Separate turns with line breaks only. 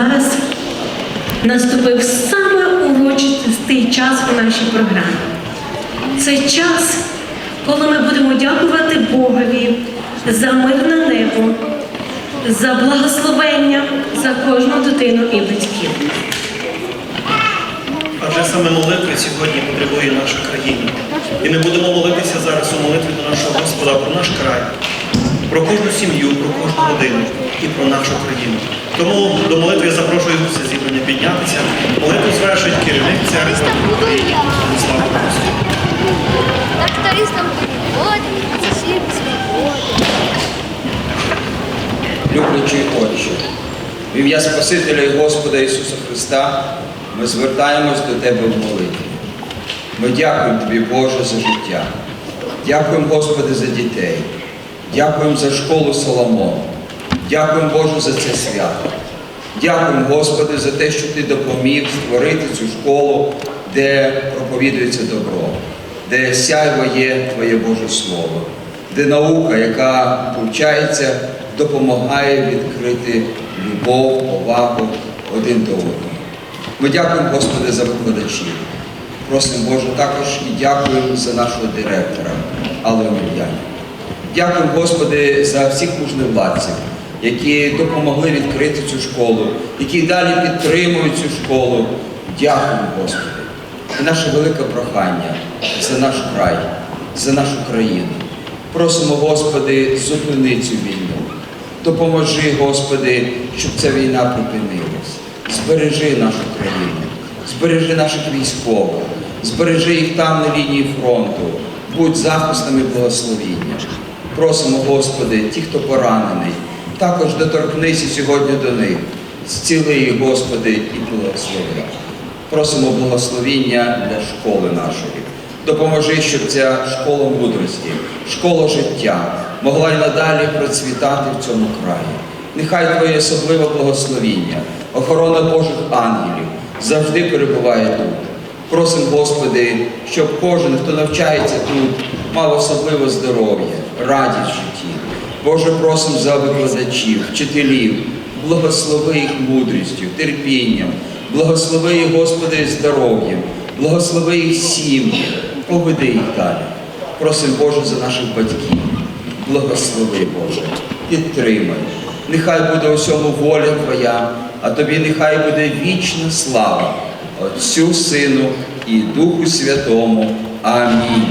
зараз наступив саме урочистий час у нашій програмі. Це час, коли ми будемо дякувати Богові за мирне небо, за благословення за кожну дитину і батьків.
Адже саме молитви сьогодні потребує наша країна. І ми будемо молитися зараз у молитві до нашого Господа про наш край, про кожну сім'ю, про кожну родину і про нашу країну. Тому до молитви я запрошую все зібрання піднятися. Молитву звершить керівник церкви України. Слава.
Трактористам воді, всім свободи.
Люблячий Отче, в ім'я Спасителя і Господа Ісуса Христа ми звертаємось до Тебе в молитві. Ми дякуємо Тобі, Боже, за життя. Дякуємо, Господи, за дітей. Дякуємо за школу Соломон. Дякуємо, Боже, за це свято. Дякуємо, Господи, за те, що Ти допоміг створити цю школу, де проповідується добро, де сяйво є Твоє Боже Слово, де наука, яка повчається, допомагає відкрити любов, повагу один до одного. Ми дякуємо, Господи, за викладачів. Просимо, Боже, також і дякуємо за нашого директора Аллу Омельяні. Дякуємо, Господи, за всіх мужневладців, які допомогли відкрити цю школу, які далі підтримують цю школу. Дякуємо, Господи. І наше велике прохання за наш край, за нашу країну. Просимо, Господи, зупини цю війну. Допоможи, Господи, щоб ця війна припинилась. Збережи нашу країну, збережи наших військових, збережи їх там на лінії фронту, будь захистом і. Просимо, Господи, ті, хто поранений, також доторкнися сьогодні до них. Зціли їх, Господи, і благослови. Просимо благословіння для школи нашої. Допоможи, щоб ця школа мудрості, школа життя могла й надалі процвітати в цьому краї. Нехай Твоє особливе благословіння, охорона Божих ангелів завжди перебуває тут. Просимо, Господи, щоб кожен, хто навчається тут, мав особливе здоров'я, радість в житті. Боже, просимо за викладачів, вчителів, благослови їх мудрістю, терпінням, благослови їх, Господи, здоров'ям, благослови їх сім'ї, поведи їх далі. Просимо, Боже, за наших батьків. Благослови, Боже, підтримай. Нехай буде у всьому воля Твоя, а тобі нехай буде вічна слава Отцю, Сину і Духу Святому. Амінь.